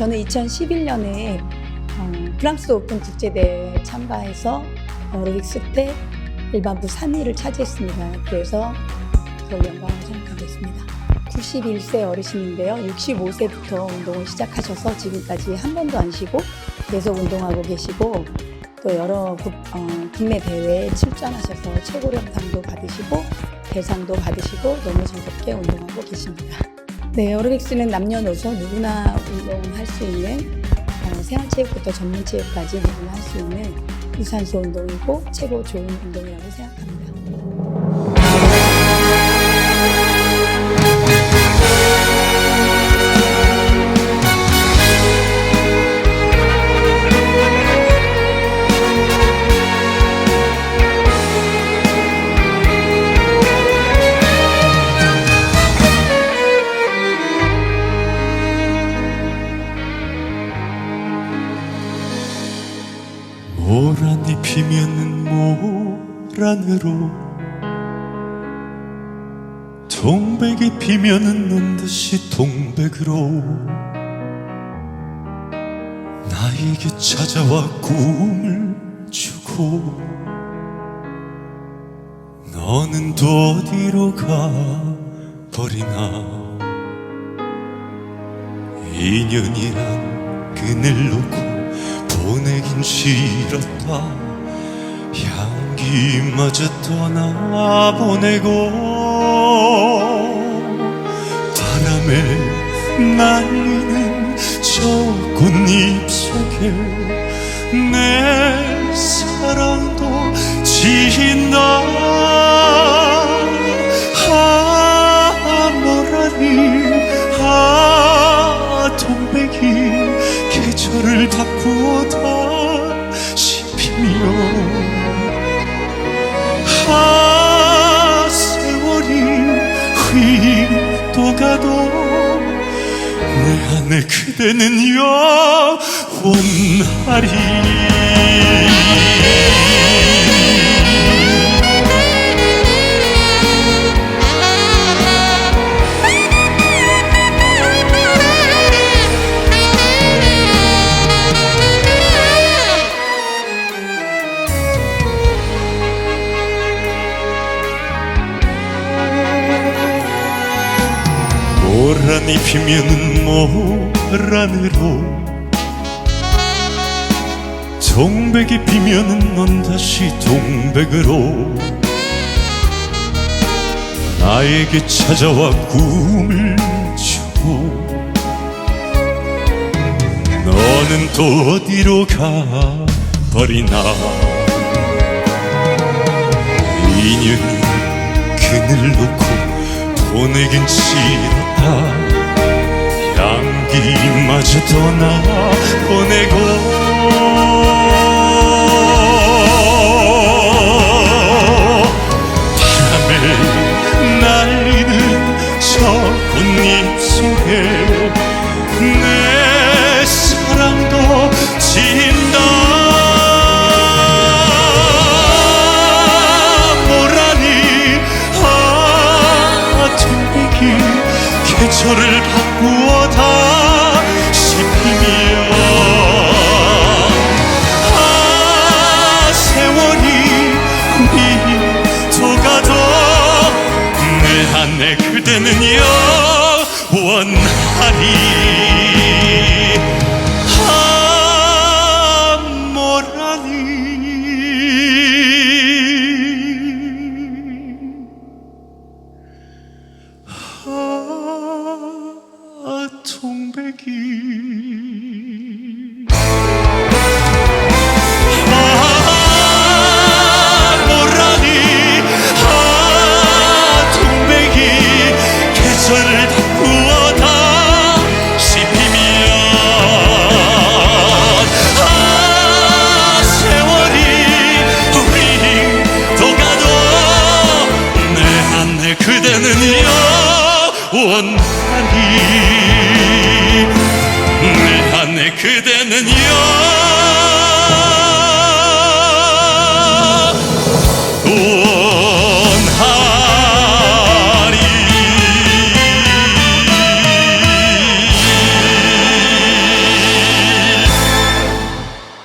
저는 2011년에 어, 프랑스 오픈 국제대회 참가해서 에어로빅스 때 일반부 3위를 차지했습니다. 그래서 서울 영광을 생각하고 있습니다. 91세 어르신인데요. 65세부터 운동을 시작하셔서 지금까지 한 번도 안 쉬고 계속 운동하고 계시고 또 여러 국, 어, 국내 대회에 출전하셔서 최고령상도 받으시고 대상도 받으시고 너무 즐겁게 운동하고 계십니다. 네, 에어로빅스는 남녀노소 누구나 운동할 수 있는 어, 생활체육부터 전문체육까지 누구나 할 수 있는 유산소 운동이고 최고 좋은 운동이라고 생각합니다. 모란 입히면 모란으로 동백이 피면은 넌듯이 동백으로 나에게 찾아와 꿈을 주고 너는 또 어디로 가 버리나. 인연이란 끈을 놓고 보내긴 싫었다. 향기마저 떠나보내고 바람에 날리는 저 꽃잎 속에 내 사랑도 지힌다 바꾸다 씹히며 아 세월이 휙또 가도 내 안에 그대는 영원하리 모란이 피면은 모란으로 동백이 피면은 넌 다시 동백으로 나에게 찾아와 꿈을 주고 너는 또 어디로 가 버리나? 인연이 그늘 놓고 보내긴 싫었다 향기마저 떠나 보내고 계절을 바꾸어 다. 씹히며 아 세월이 휙 가도 내 안에 그대는 영원하리 아 동백이. 아 모라니? 아 계절을 다. 씹히면. 아 세월이 휙또 가도 내 안에 그대는 영원 그대는